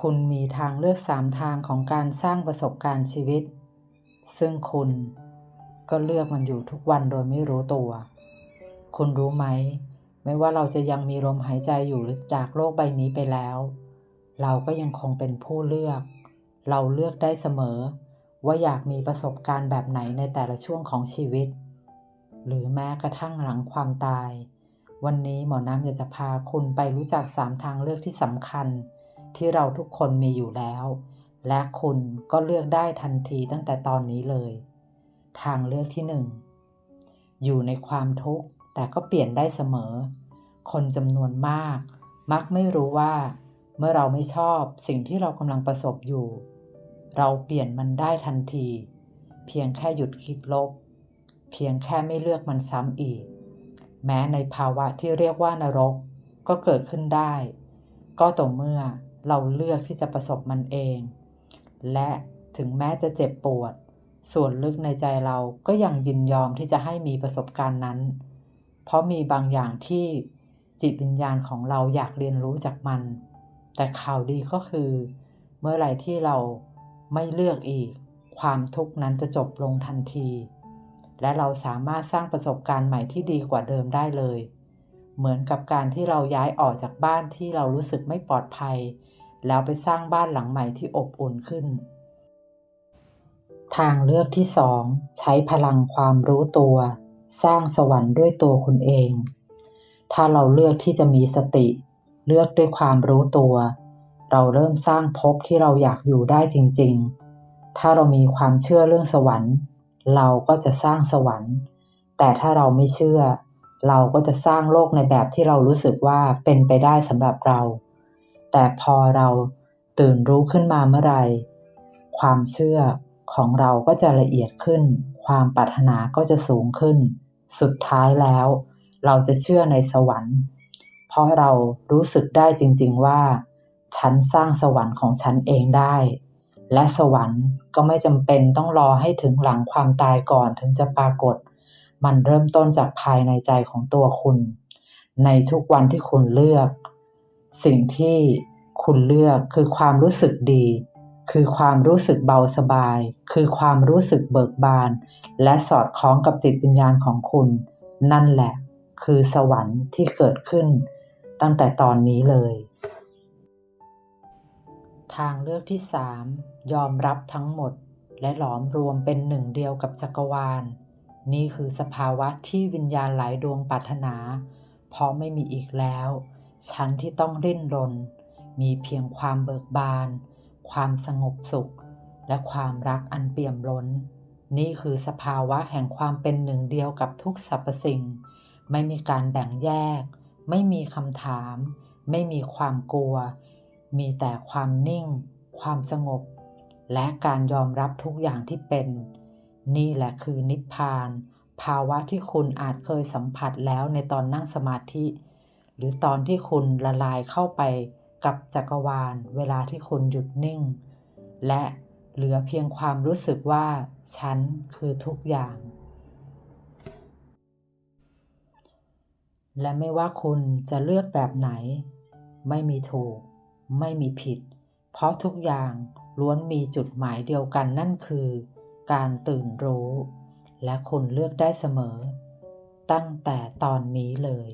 คุณมีทางเลือกสามทางของการสร้างประสบการณ์ชีวิต ซึ่งคุณก็เลือกมันอยู่ทุกวันโดยไม่รู้ตัว คุณรู้ไหม ไม่ว่าเราจะยังมีลมหายใจอยู่หรือจากโลกใบนี้ไปแล้ว เราก็ยังคงเป็นผู้เลือก เราเลือกได้เสมอ ว่าอยากมีประสบการณ์แบบไหนในแต่ละช่วงของชีวิต หรือแม้กระทั่งหลังความตาย วันนี้หมอน้ำอยากจะพาคุณไปรู้จักสามทางเลือกที่สำคัญ ที่เราทุกคนมีอยู่แล้ว และคุณก็เลือกได้ทันทีตั้งแต่ตอนนี้เลย ทางเลือกที่หนึ่งอยู่ในความทุกข์แต่ก็เปลี่ยนได้เสมอ คนจำนวนมาก มักไม่รู้ว่า เมื่อเราไม่ชอบสิ่งที่เรากำลังประสบอยู่ เราเปลี่ยนมันได้ทันที เพียงแค่หยุดคิดลบ เพียงแค่ไม่เลือกมันซ้ำอีก แม้ในภาวะที่เรียกว่านรกก็เกิดขึ้นได้ ก็ต่อเมื่อ เราเลือกที่จะประสบมันเอง และถึงแม้จะเจ็บปวด ส่วนลึกในใจเราก็ยังยินยอมที่จะให้มีประสบการณ์นั้น เพราะมีบางอย่างที่จิตวิญญาณของเราอยากเรียนรู้จากมัน แต่ข่าวดีก็คือ เมื่อไหร่ที่เราไม่เลือกอีก ความทุกข์นั้นจะจบลงทันที และเราสามารถสร้างประสบการณ์ใหม่ที่ดีกว่าเดิมได้เลย เหมือนกับการที่เราย้ายออกจากบ้านที่เรารู้สึกไม่ปลอดภัย แล้วไปสร้างบ้านหลังใหม่ที่อบอุ่นขึ้น ทางเลือกที่สองใช้พลังความรู้ตัว สร้างสวรรค์ด้วยตัวคุณเอง ถ้าเราเลือกที่จะมีสติ เลือกด้วยความรู้ตัว เราเริ่มสร้างภพที่เราอยากอยู่ได้จริง ๆ ถ้าเรามีความเชื่อเรื่องสวรรค์ เราก็จะสร้างสวรรค์ แต่ถ้าเราไม่เชื่อ เราก็จะสร้างโลกในแบบที่เรารู้สึกว่าเป็นไปได้สำหรับเรา แต่พอเราตื่นรู้ขึ้นมาเมื่อไรความเชื่อของเราก็จะละเอียดขึ้น ความปรารถนาก็จะสูงขึ้น สุดท้ายแล้ว เราจะเชื่อในสวรรค์ เพราะเรารู้สึกได้จริง ๆว่า ฉันสร้างสวรรค์ของฉันเองได้ และสวรรค์ก็ไม่จำเป็นต้องรอให้ถึงหลังความตายก่อนถึงจะปรากฏ มันเริ่มต้นจากภายในใจของตัวคุณ ในทุกวันที่คุณเลือก สิ่งที่ คุณเลือกคือความรู้สึกดี คือความรู้สึกเบาสบาย คือความรู้สึกเบิกบาน และสอดคล้องกับจิตวิญญาณของคุณ นั่นแหละ คือสวรรค์ที่เกิดขึ้น ตั้งแต่ตอนนี้เลย ทางเลือกที่สามยอมรับทั้งหมด และหลอมรวมเป็นหนึ่งเดียวกับจักรวาล นี่คือสภาวะที่วิญญาณหลายดวงปรารถนา เพราะไม่มีอีกแล้ว ฉันที่ต้องดิ้นรน มีเพียงความเบิกบาน ความสงบสุข และความรักอันเปี่ยมล้น นี่คือสภาวะแห่งความเป็นหนึ่งเดียวกับทุกสรรพสิ่ง ไม่มีการแบ่งแยก ไม่มีคำถาม ไม่มีความกลัว มีแต่ความนิ่ง ความสงบ และการยอมรับทุกอย่างที่เป็น นี่แหละคือนิพพาน ภาวะที่คุณอาจเคยสัมผัสแล้วในตอนนั่งสมาธิ หรือตอนที่คุณละลายเข้าไป กับจักรวาลเวลาที่คุณหยุดนิ่ง และเหลือเพียงความรู้สึกว่า ฉันคือทุกอย่าง และไม่ว่าคุณจะเลือกแบบไหน ไม่มีถูก ไม่มีผิด เพราะทุกอย่างล้วนมีจุดหมายเดียวกันนั่นคือ การตื่นรู้ และคุณเลือกได้เสมอ ตั้งแต่ตอนนี้เลย